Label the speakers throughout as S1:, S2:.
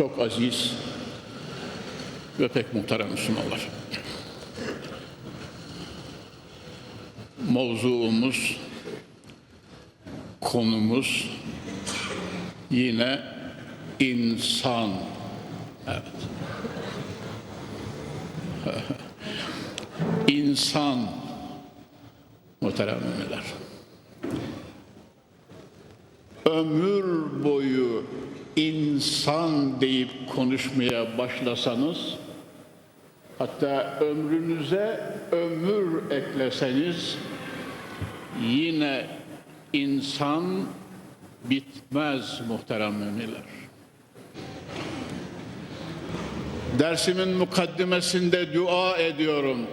S1: çok aziz ve pek muhterem Müslümanlar. Mevzuumuz, konumuz yine insan. Evet. İnsan muhterem müminler. Ömür boyu insan deyip konuşmaya başlasanız hatta ömrünüze ömür ekleseniz yine insan bitmez muhterem müminler. Dersimin mukaddimesinde dua ediyorum.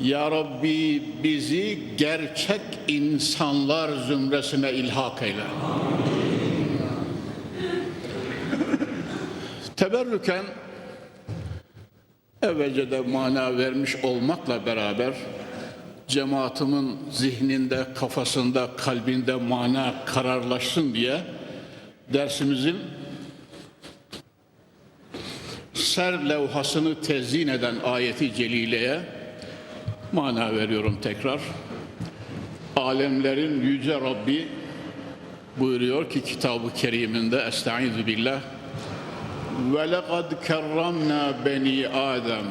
S1: Ya Rabbi bizi gerçek insanlar zümresine ilhak eyle. Teberrüken evvelce de mana vermiş olmakla beraber cemaatimin zihninde, kafasında, kalbinde mana kararlaşsın diye dersimizin ser levhasını tezyin eden ayeti celileye mana veriyorum tekrar. Alemlerin yüce Rabbi buyuruyor ki kitabı keriminde Estaizu billah ve lekad kerramna beni Adem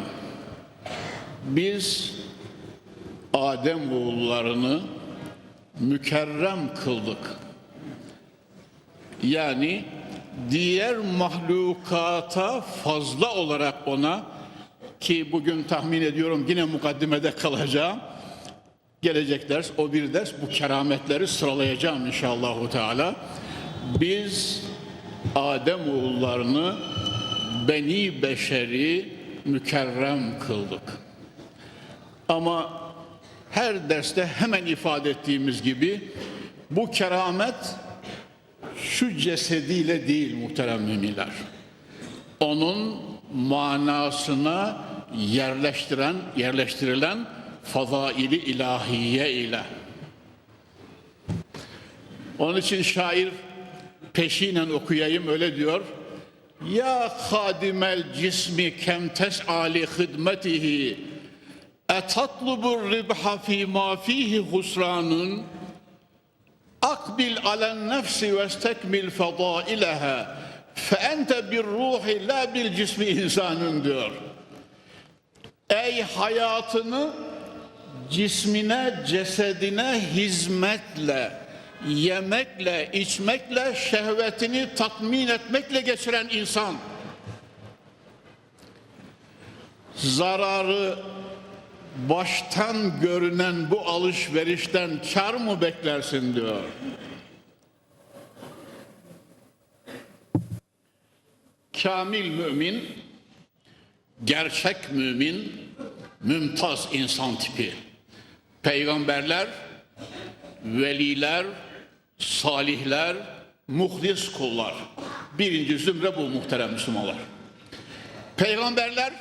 S1: biz Adem oğullarını mükerrem kıldık. Yani diğer mahlukata fazla olarak ona ki bugün tahmin ediyorum yine mukaddimede kalacağım. Gelecek ders o bir ders bu kerametleri sıralayacağım inşallahu teala. Biz Adem oğullarını beni beşeri mükerrem kıldık. Ama her derste hemen ifade ettiğimiz gibi bu keramet şu cesediyle değil muhterem müminler. Onun manasına yerleştiren, yerleştirilen fazaili ilahiye ile. Onun için şair peşinen okuyayım öyle diyor. Ya hadimel cismi kem tes'ali hidmetihi etatlubur ribha fi ma fihi husranun akbil alen nefsi ve istekmil fadaileha fe ente bir ruhi la bil cismi insanın diyor. Ey hayatını cismine, cesedine hizmetle, yemekle, içmekle, şehvetini tatmin etmekle geçiren insan. Zararı baştan görünen bu alışverişten kar mı beklersin diyor. Kamil mümin, gerçek mümin, mümtaz insan tipi. Peygamberler, veliler, salihler, muhlis kullar. Birinci zümre bu muhterem Müslümanlar. Peygamberler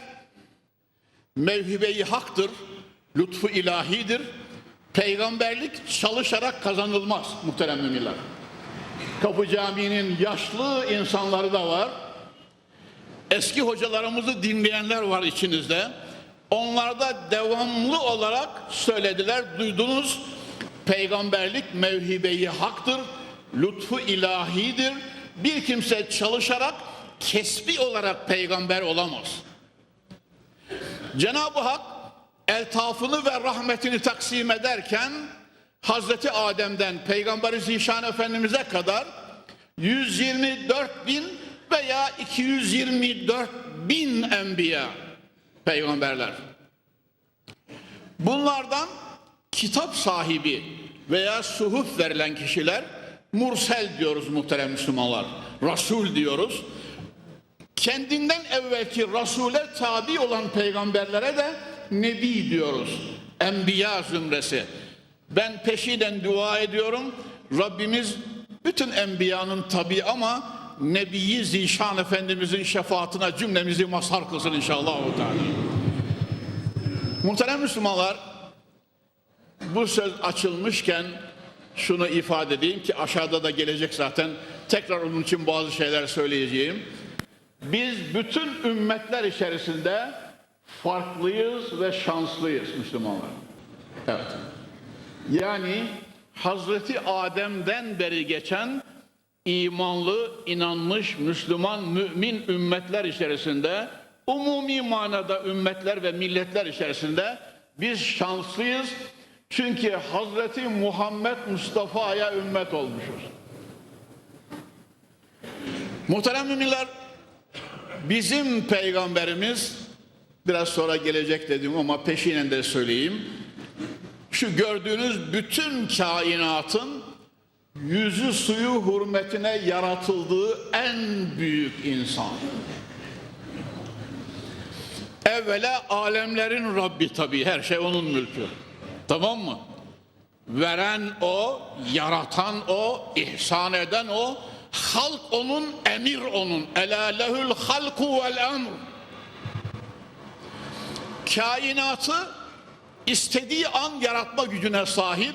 S1: mevhibe-i haktır, lütfu ilahidir. Peygamberlik çalışarak kazanılmaz muhterem müminler. Kapı Camii'nin yaşlı insanları da var. Eski hocalarımızı dinleyenler var içinizde. Onlar da devamlı olarak söylediler, duydunuz. Peygamberlik mevhibe-i haktır, lütfu ilahidir. Bir kimse çalışarak kesbi olarak peygamber olamaz. Cenab-ı Hak eltafını ve rahmetini taksim ederken Hazreti Adem'den Peygamberi Zişan Efendimiz'e kadar 124 bin veya 224 bin enbiya peygamberler. Bunlardan kitap sahibi veya suhuf verilen kişiler mursel diyoruz muhterem Müslümanlar. Rasul diyoruz. Kendinden evvelki Rasule tabi olan peygamberlere de Nebi diyoruz. Enbiya zümresi. Ben peşinen dua ediyorum. Rabbimiz bütün enbiyanın tabi ama Nebiyi Zişan Efendimizin şefaatine cümlemizi mazhar kılsın inşallah. Muhterem Müslümanlar, bu söz açılmışken şunu ifade edeyim ki aşağıda da gelecek zaten. Tekrar onun için bazı şeyler söyleyeceğim. Biz bütün ümmetler içerisinde farklıyız ve şanslıyız Müslümanlar. Evet. Yani Hazreti Adem'den beri geçen imanlı, inanmış, Müslüman, mümin ümmetler içerisinde, umumi manada ümmetler ve milletler içerisinde biz şanslıyız. Çünkü Hazreti Muhammed Mustafa'ya ümmet olmuşuz. Muhterem müminler, bizim peygamberimiz, biraz sonra gelecek dedim ama peşinen de söyleyeyim. Şu gördüğünüz bütün kainatın yüzü suyu hürmetine yaratıldığı en büyük insan. Evvela alemlerin Rabbi tabii her şey onun mülkü. Tamam mı? Veren o, yaratan o, ihsan eden o, halk onun, emir onun. Ela lehül halku vel emr. Kainatı istediği an yaratma gücüne sahip,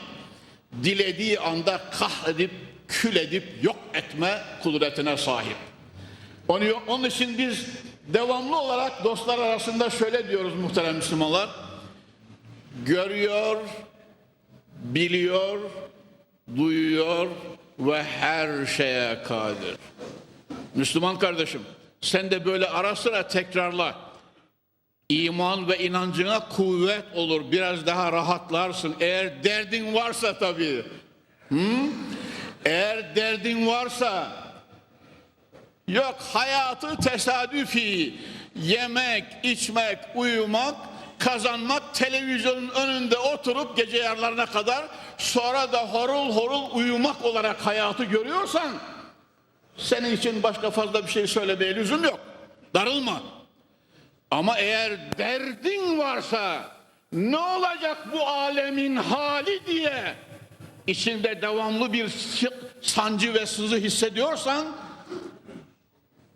S1: dilediği anda kahredip, kül edip yok etme kudretine sahip. Onu, onun için biz devamlı olarak dostlar arasında şöyle diyoruz muhterem Müslümanlar. Görüyor, biliyor, duyuyor ve her şeye kadir. Müslüman kardeşim sen de böyle ara sıra tekrarla. İman ve inancına kuvvet olur. Biraz daha rahatlarsın. Eğer derdin varsa tabii. Hı? Eğer derdin varsa yok hayatı tesadüfi yemek, içmek, uyumak, kazanmak, televizyonun önünde oturup gece yarlarına kadar sonra da horul horul uyumak olarak hayatı görüyorsan senin için başka fazla bir şey söylemeye lüzum yok. Darılma. Ama eğer derdin varsa ne olacak bu alemin hali diye içinde devamlı bir sancı ve sızı hissediyorsan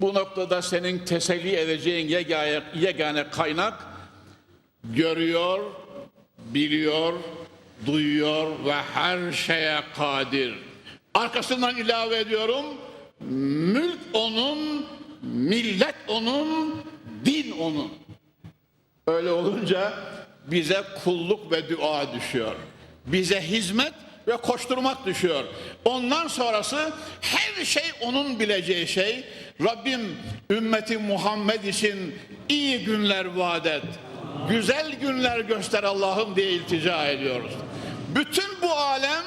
S1: bu noktada senin teselli edeceğin yegane, yegane kaynak görüyor, biliyor, duyuyor ve her şeye kadir. Arkasından ilave ediyorum. Mülk onun, millet onun, din onun. Öyle olunca bize kulluk ve dua düşüyor. Bize hizmet ve koşturmak düşüyor. Ondan sonrası her şey onun bileceği şey. Rabbim ümmeti Muhammed için iyi günler vaat et. Güzel günler göster Allah'ım diye iltica ediyoruz. Bütün bu alem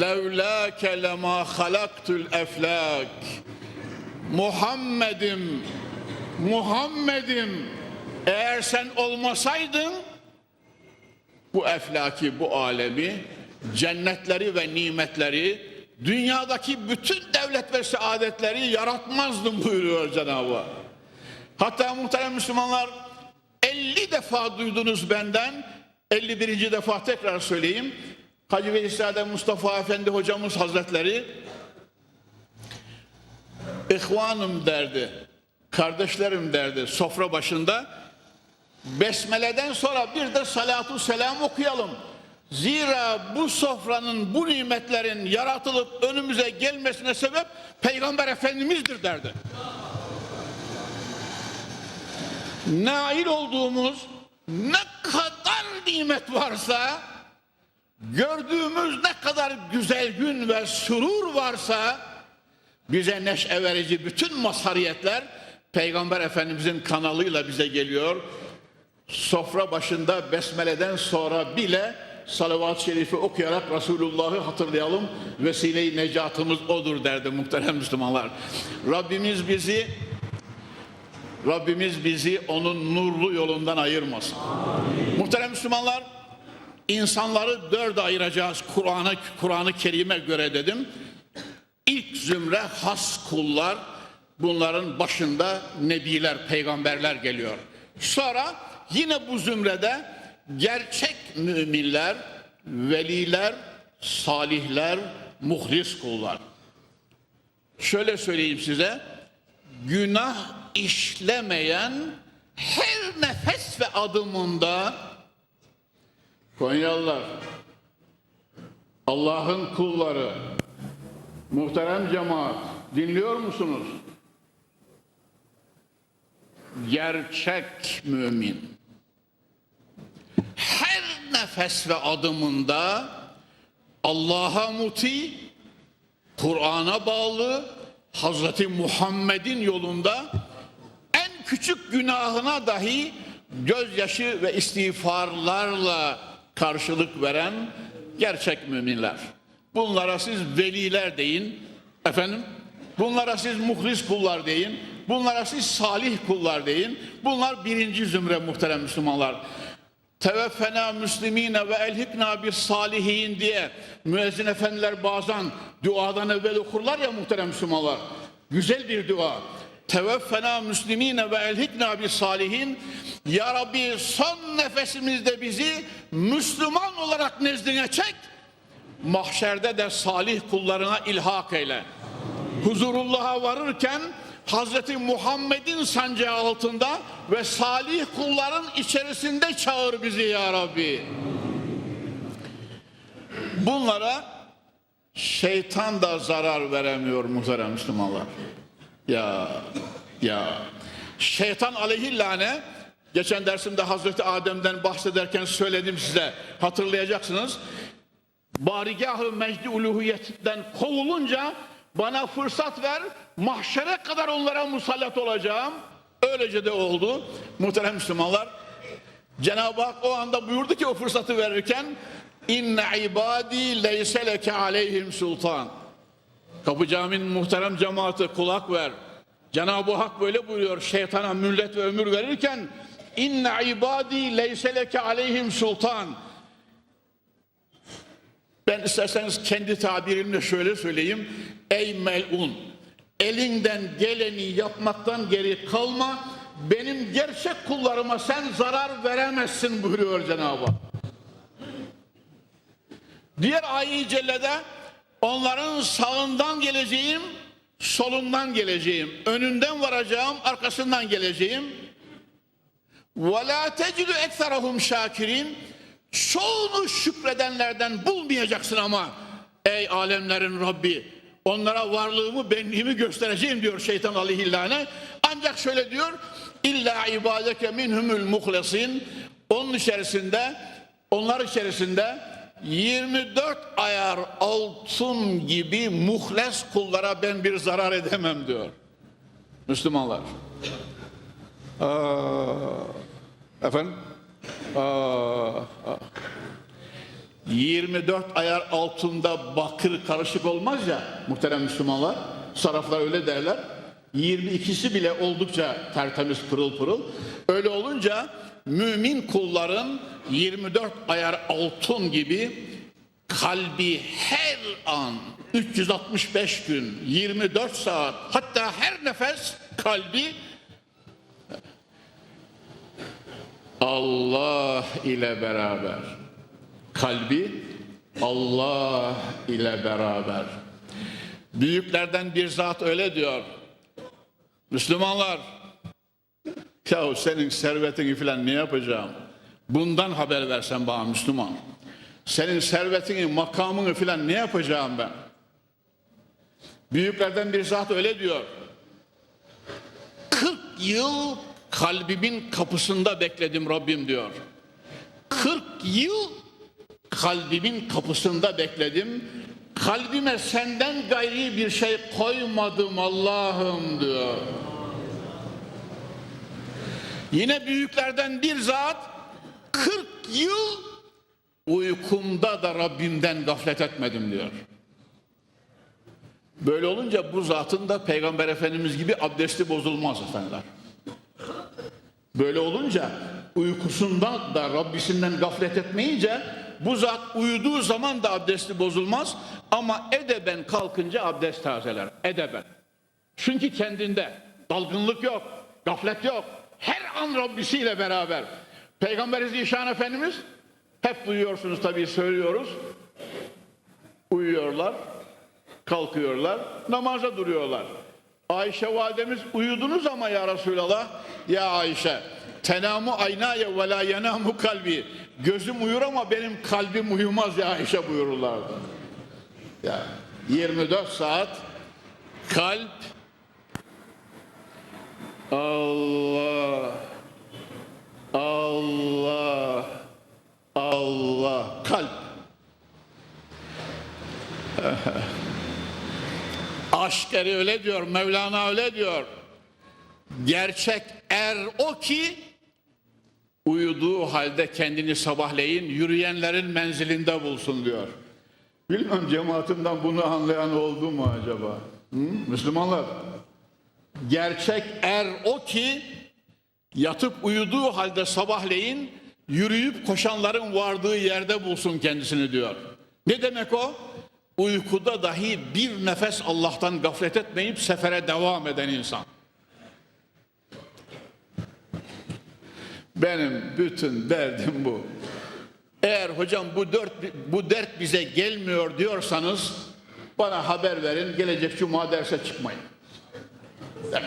S1: levlâke lemâ halaktul eflâk Muhammed'im Muhammed'im eğer sen olmasaydın bu eflaki bu alemi cennetleri ve nimetleri dünyadaki bütün devlet ve saadetleri yaratmazdım buyuruyor Cenab-ı Hak. Hatta muhterem Müslümanlar 50 defa duydunuz benden 51. defa tekrar söyleyeyim. Hacı Veysel'de Mustafa Efendi hocamız hazretleri İhvanım derdi, kardeşlerim derdi sofra başında. Besmele'den sonra bir de salatu selam okuyalım. Zira bu sofranın, bu nimetlerin yaratılıp önümüze gelmesine sebep Peygamber Efendimiz'dir derdi. Nail olduğumuz ne kadar nimet varsa, gördüğümüz ne kadar güzel gün ve surur varsa, bize neşe verici bütün mazhariyetler Peygamber Efendimizin kanalıyla bize geliyor. Sofra başında besmeleden sonra bile salavat-ı şerifi okuyarak Resulullah'ı hatırlayalım. Vesile-i necatımız odur derdi muhterem Müslümanlar. Rabbimiz bizi Rabbimiz bizi onun nurlu yolundan ayırmasın. Amin. Muhterem Müslümanlar insanları dörde ayıracağız Kur'an'ı Kur'an-ı Kerim'e göre dedim. İlk zümre has kullar, bunların başında nebiler, peygamberler geliyor. Sonra yine bu zümrede gerçek müminler, veliler, salihler, muhlis kullar. Şöyle söyleyeyim size, günah işlemeyen her nefes ve adımında Konyalılar, Allah'ın kulları, Muhterem cemaat, Dinliyor musunuz? Gerçek mümin. Her nefes ve adımında Allah'a muti, Kur'an'a bağlı, Hazreti Muhammed'in yolunda küçük günahına dahi gözyaşı ve istiğfarlarla karşılık veren gerçek müminler. Bunlara siz veliler deyin. Efendim? Bunlara siz muhlis kullar deyin. Bunlara siz salih kullar deyin. Bunlar birinci zümre muhterem Müslümanlar. Teveffena müslimine ve elhikna bir salihin diye müezzin efendiler bazen duadan evvel okurlar ya muhterem Müslümanlar. Güzel bir dua. Teveffena müslimine ve elhikna bir salihin. Ya Rabbi son nefesimizde bizi Müslüman olarak nezdine çek. Mahşerde de salih kullarına ilhak eyle. Huzurullah'a varırken Hazreti Muhammed'in sancağı altında ve salih kulların içerisinde çağır bizi ya Rabbi. Bunlara şeytan da zarar veremiyor muhterem Müslümanlar. Ya ya şeytan aleyhillâne geçen dersimde Hazreti Adem'den bahsederken söyledim size hatırlayacaksınız. Barigahı mecdi uluhiyetten kovulunca bana fırsat ver mahşere kadar onlara musallat olacağım. Öylece de oldu. Muhterem Müslümanlar Cenab-ı Hak o anda buyurdu ki o fırsatı verirken inne ibadi leyse leke aleyhim sultan. Kapı Camii'nin muhterem cemaati kulak ver. Cenab-ı Hak böyle buyuruyor şeytana müllet ve ömür verirken inne ibadi leyse leke aleyhim sultan. Ben isterseniz kendi tabirimle şöyle söyleyeyim. Ey melun elinden geleni yapmaktan geri kalma. Benim gerçek kullarıma sen zarar veremezsin buyuruyor Cenab-ı Hak. Diğer ayet-i cellede onların sağından geleceğim, solundan geleceğim, önünden varacağım, arkasından geleceğim. وَلَا تَجِدُ اَكْثَرَهُمْ şakirin. Çoğunu şükredenlerden bulmayacaksın ama ey alemlerin Rabbi onlara varlığımı benliğimi göstereceğim diyor şeytan aleyhillâne. Ancak şöyle diyor illa ibadeke minhumul muhlesin onun içerisinde onlar içerisinde 24 ayar altın gibi muhles kullara ben bir zarar edemem diyor. Müslümanlar. Aa, efendim? Aa, aa. 24 ayar altında bakır karışık olmaz ya muhterem Müslümanlar. Saraflar öyle derler. 22'si bile oldukça tertemiz pırıl pırıl. Öyle olunca mümin kulların 24 ayar altın gibi kalbi her an 365 gün 24 saat hatta her nefes kalbi Allah ile beraber. Kalbi Allah ile beraber. Büyüklerden bir zat öyle diyor. Müslümanlar, yahu senin servetini filan ne yapacağım? Bundan haber versen bana Müslüman. Senin servetini, makamını filan ne yapacağım ben? Büyüklerden bir zat öyle diyor. 40 yıl kalbimin kapısında bekledim Rabbim diyor. 40 yıl kalbimin kapısında bekledim. Kalbime senden gayri bir şey koymadım Allah'ım diyor. Yine büyüklerden bir zat 40 yıl uykumda da Rabbimden gaflet etmedim diyor. Böyle olunca bu zatın da Peygamber Efendimiz gibi abdesti bozulmaz efendiler. Böyle olunca uykusundan da Rabbisinden gaflet etmeyince bu zat uyuduğu zaman da abdesti bozulmaz ama edeben kalkınca abdest tazeler. Edeben. Çünkü kendinde dalgınlık yok, gaflet yok. Her an Rabbisiyle beraber. Peygamber Zişan Efendimiz hep duyuyorsunuz tabii söylüyoruz. Uyuyorlar, kalkıyorlar, namaza duruyorlar. Ayşe validemiz uyudunuz ama ya Resulallah. Ya Ayşe tenamu aynaya ve la yenamu kalbi. Gözüm uyur ama benim kalbim uyumaz ya Ayşe buyururlardı. Ya 24 saat kalp Allah Allah Allah kalp Aşk eri öyle diyor Mevlana öyle diyor gerçek er o ki uyuduğu halde kendini sabahleyin yürüyenlerin menzilinde bulsun diyor. Bilmem cemaatimden bunu anlayan oldu mu acaba? Hı? Müslümanlar. Gerçek er o ki yatıp uyuduğu halde sabahleyin yürüyüp koşanların vardığı yerde bulsun kendisini diyor. Ne demek o? Uykuda dahi bir nefes Allah'tan gaflet etmeyip sefere devam eden insan. Benim bütün derdim bu. Eğer hocam bu dört bu dert bize gelmiyor diyorsanız bana haber verin. Gelecek cuma derse çıkmayın. Evet.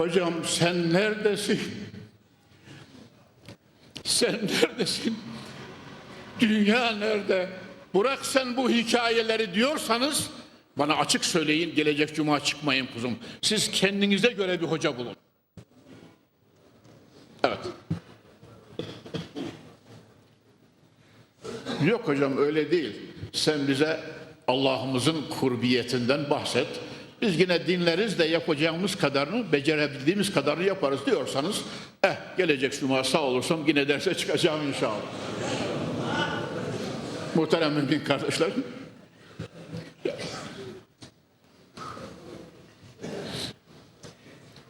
S1: Hocam sen neredesin? Sen neredesin? Dünya nerede? Bırak sen bu hikayeleri diyorsanız bana açık söyleyin gelecek cuma çıkmayın kuzum. Siz kendinize göre bir hoca bulun. Evet. Yok hocam öyle değil. Sen bize Allah'ımızın kurbiyetinden bahset. Biz yine dinleriz de yapacağımız kadarını, becerebildiğimiz kadarını yaparız diyorsanız, eh gelecek cuma sağ olursam yine derse çıkacağım inşallah. Muhterem mümin kardeşlerim.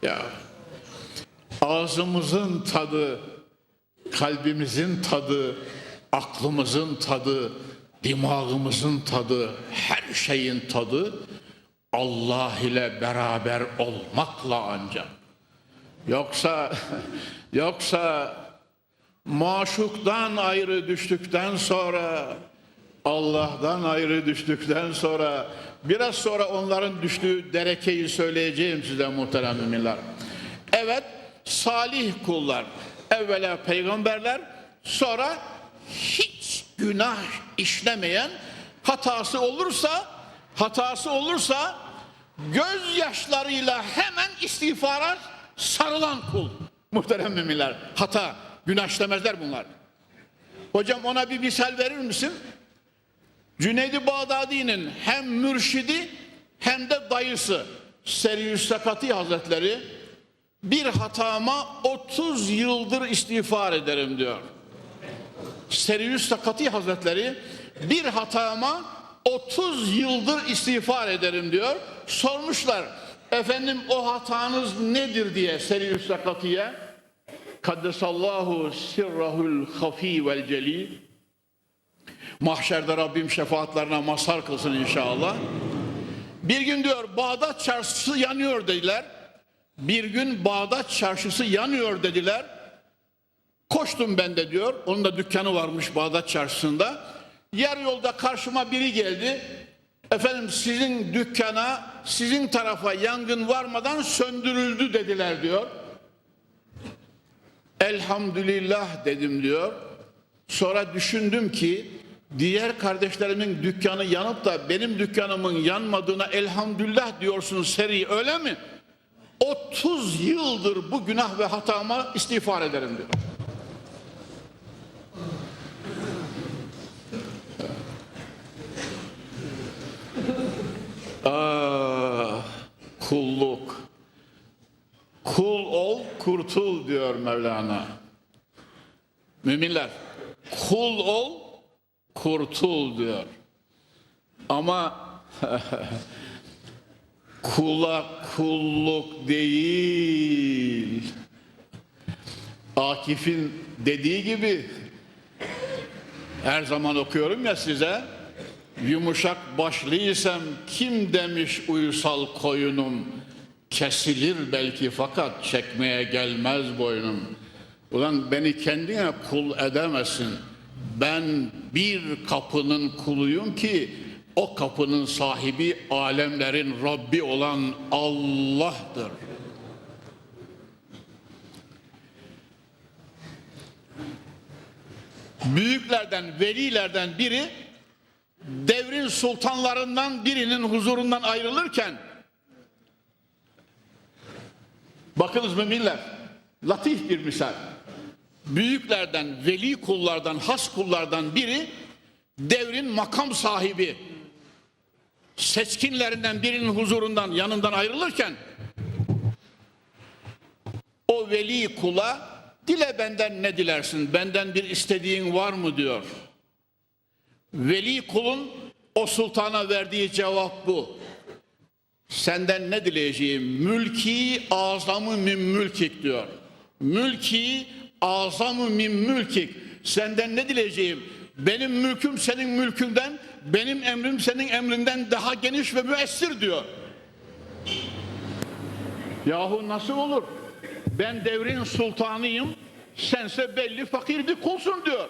S1: Ya ağzımızın tadı, kalbimizin tadı, aklımızın tadı, dimağımızın tadı, her şeyin tadı Allah ile beraber olmakla ancak. Yoksa yoksa maşuktan ayrı düştükten sonra Allah'tan ayrı düştükten sonra biraz sonra onların düştüğü derekeyi söyleyeceğim size muhterem müminler. Evet salih kullar evvela peygamberler sonra hiç günah işlemeyen hatası olursa hatası olursa gözyaşlarıyla hemen istiğfara sarılan kul. Muhterem müminler hata günah işlemezler bunlar. Hocam ona bir misal verir misin? Cüneydi Bağdadi'nin hem mürşidi hem de dayısı Seriüs Sakati Hazretleri bir hatama 30 yıldır istiğfar ederim diyor. Seriüs Sakati Hazretleri bir hatama 30 yıldır istiğfar ederim diyor. Sormuşlar efendim o hatanız nedir diye Seriüs Sakati'ye. Kaddesallahu sirrahul hafi vel celil. Mahşerde Rabbim şefaatlerine mazhar kılsın inşallah. Bir gün diyor Bağdat çarşısı yanıyor dediler. Bir gün Bağdat çarşısı yanıyor dediler. Koştum ben de diyor. Onun da dükkanı varmış Bağdat çarşısında. Yer yolda karşıma biri geldi. Efendim sizin dükkana, sizin tarafa yangın varmadan söndürüldü dediler diyor. Elhamdülillah dedim diyor. Sonra düşündüm ki diğer kardeşlerimin dükkanı yanıp da benim dükkanımın yanmadığına elhamdülillah diyorsun seri öyle mi? 30 yıldır bu günah ve hatama istiğfar ederim diyor. Ah, kulluk. Kul ol, kurtul diyor Mevlana. Müminler, kul ol, kurtul diyor. Ama kula kulluk değil. Akif'in dediği gibi her zaman okuyorum ya size yumuşak başlıysam kim demiş uysal koyunum kesilir belki fakat çekmeye gelmez boynum. Ulan beni kendine kul edemezsin. Ben bir kapının kuluyum ki o kapının sahibi alemlerin Rabbi olan Allah'tır. büyüklerden, velilerden biri devrin sultanlarından birinin huzurundan ayrılırken bakınız müminler latif bir misal. Büyüklerden, veli kullardan, has kullardan biri devrin makam sahibi seçkinlerinden birinin huzurundan yanından ayrılırken o veli kula dile benden ne dilersin? Benden bir istediğin var mı? diyor. Veli kulun o sultana verdiği cevap bu. Senden ne dileyeceğim? Mülki azamı min mülkik diyor. Mülki azamı min mülkik. Senden ne dileyeceğim? Benim mülküm senin mülkünden, benim emrim senin emrinden daha geniş ve müessir diyor. Yahu nasıl olur? Ben devrin sultanıyım, sense belli fakir bir kulsun diyor.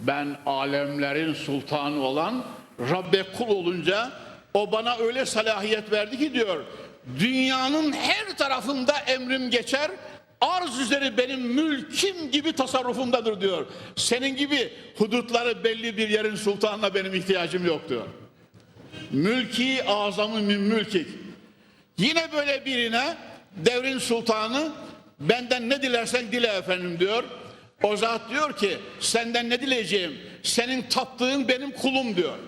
S1: Ben alemlerin sultanı olan Rabbe kul olunca o bana öyle salahiyet verdi ki diyor. Dünyanın her tarafında emrim geçer. Arz üzeri benim mülkim gibi tasarrufumdadır diyor. Senin gibi hudutları belli bir yerin sultanına benim ihtiyacım yok diyor. Mülki azamı min mülkik. Yine böyle birine devrin sultanı benden ne dilersen dile efendim diyor. O zat diyor ki senden ne dileyeceğim? Senin taptığın benim kulum diyor.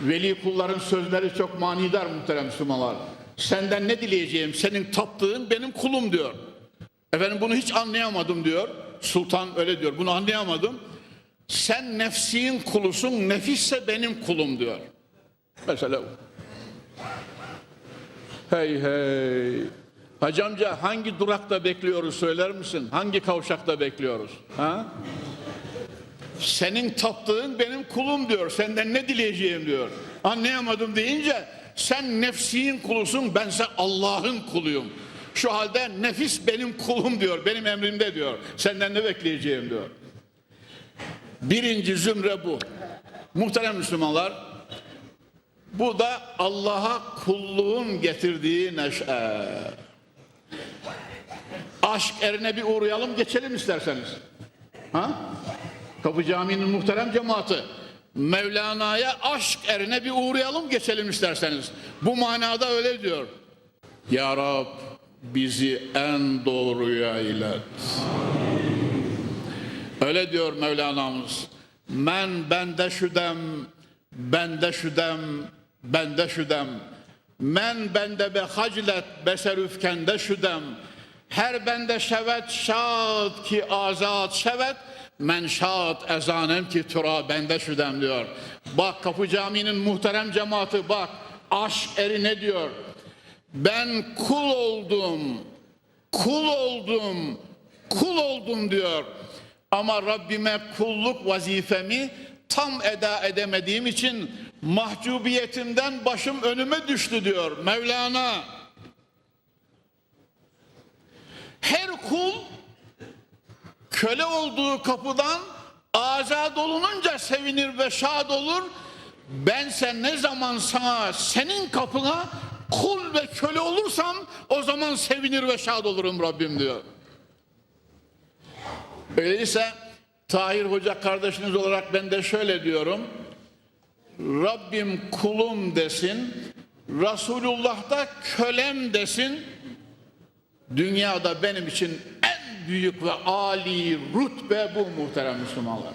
S1: Veli kulların sözleri çok manidar muhterem Müslümanlar. Senden ne dileyeceğim? Senin taptığın benim kulum diyor. Efendim bunu hiç anlayamadım diyor. Sultan öyle diyor. Bunu anlayamadım. Sen nefsin kulusun, nefisse benim kulum diyor. Mesela. Hey hey. Hacı amca hangi durakta bekliyoruz söyler misin? Hangi kavşakta bekliyoruz? Ha? Senin taptığın benim kulum diyor. Senden ne dileyeceğim diyor. Anlayamadım deyince sen nefsin kulusun bense Allah'ın kuluyum. Şu halde nefis benim kulum diyor. Benim emrimde diyor. Senden ne bekleyeceğim diyor. Birinci zümre bu. Muhterem Müslümanlar bu da Allah'a kulluğun getirdiği neşe. Aşk erine bir uğrayalım geçelim isterseniz. Ha? Kapı Camii'nin muhterem cemaati. Mevlana'ya aşk erine bir uğrayalım geçelim isterseniz. Bu manada öyle diyor. Ya Rab bizi en doğruya ilet. Öyle diyor Mevlana'mız. Men bende şüdem, bende şüdem, bende şüdem. Men bende be haclet beserüfkende şüdem. Her bende şevet şad ki azat şevet. Men şad ezanem ki tura bende şüdem diyor. Bak Kapı Camii'nin muhterem cemaati bak. Aşk eri ne diyor? Ben kul oldum, kul oldum, kul oldum diyor. Ama Rabbime kulluk vazifemi tam eda edemediğim için mahcubiyetimden başım önüme düştü diyor Mevlana. Her kul köle olduğu kapıdan azad olununca sevinir ve şad olur. Bense ne zaman sana senin kapına kul ve köle olursam o zaman sevinir ve şad olurum Rabbim diyor. Öyleyse Tahir Hoca kardeşiniz olarak ben de şöyle diyorum. Rabbim kulum desin, Resulullah da kölem desin. Dünyada benim için en büyük ve âli rütbe bu muhterem Müslümanlar.